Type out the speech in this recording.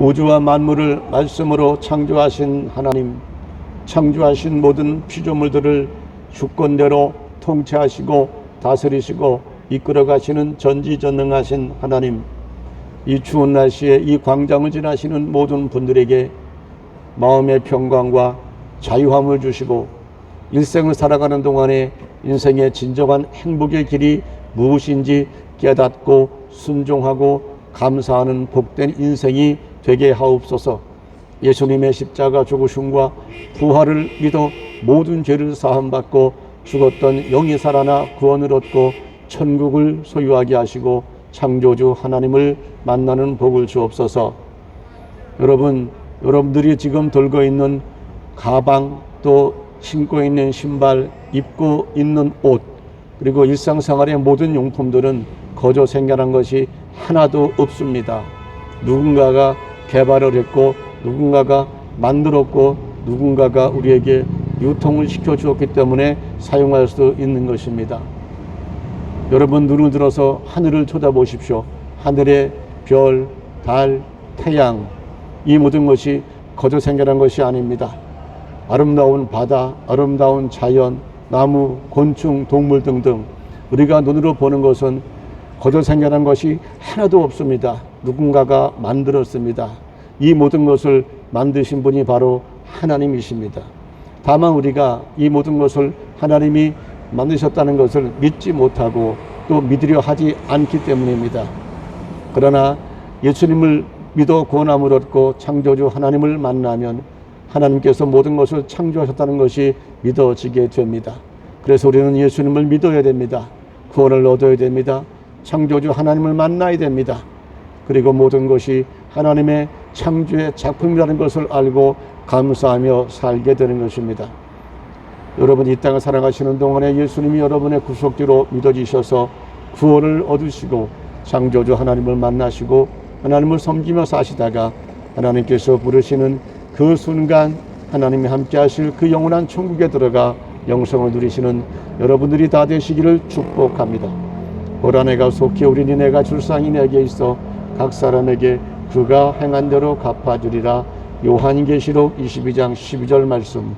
우주와 만물을 말씀으로 창조하신 하나님, 창조하신 모든 피조물들을 주권대로 통치하시고 다스리시고 이끌어 가시는 전지전능하신 하나님, 이 추운 날씨에 이 광장을 지나시는 모든 분들에게 마음의 평강과 자유함을 주시고 일생을 살아가는 동안에 인생의 진정한 행복의 길이 무엇인지 깨닫고 순종하고 감사하는 복된 인생이 되게 하옵소서. 예수님의 십자가 죽으심과 부활을 믿어 모든 죄를 사함받고 죽었던 영이 살아나 구원을 얻고 천국을 소유하게 하시고 창조주 하나님을 만나는 복을 주옵소서. 여러분, 여러분들이 지금 들고 있는 가방 또 신고 있는 신발, 입고 있는 옷, 그리고 일상생활의 모든 용품들은 거저 생겨난 것이 하나도 없습니다. 누군가가 개발을 했고, 누군가가 만들었고, 누군가가 우리에게 유통을 시켜 주었기 때문에 사용할 수 있는 것입니다. 여러분 눈을 들어서 하늘을 쳐다보십시오. 하늘의 별, 달, 태양, 이 모든 것이 거저 생겨난 것이 아닙니다. 아름다운 바다, 아름다운 자연, 나무, 곤충, 동물 등등 우리가 눈으로 보는 것은 거저 생겨난 것이 하나도 없습니다. 누군가가 만들었습니다. 이 모든 것을 만드신 분이 바로 하나님이십니다. 다만 우리가 이 모든 것을 하나님이 만드셨다는 것을 믿지 못하고 또 믿으려 하지 않기 때문입니다. 그러나 예수님을 믿어 구원함을 얻고 창조주 하나님을 만나면 하나님께서 모든 것을 창조하셨다는 것이 믿어지게 됩니다. 그래서 우리는 예수님을 믿어야 됩니다. 구원을 얻어야 됩니다. 창조주 하나님을 만나야 됩니다. 그리고 모든 것이 하나님의 창조의 작품이라는 것을 알고 감사하며 살게 되는 것입니다. 여러분 이 땅을 살아가시는 동안에 예수님이 여러분의 구속주로 믿어지셔서 구원을 얻으시고 창조주 하나님을 만나시고 하나님을 섬기며 사시다가 하나님께서 부르시는 그 순간 하나님이 함께 하실 그 영원한 천국에 들어가 영성을 누리시는 여러분들이 다 되시기를 축복합니다. 보라 내가 속히 우리 니네가 줄상이 내게 있어 각 사람에게 그가 행한 대로 갚아주리라. 요한계시록 22장 12절 말씀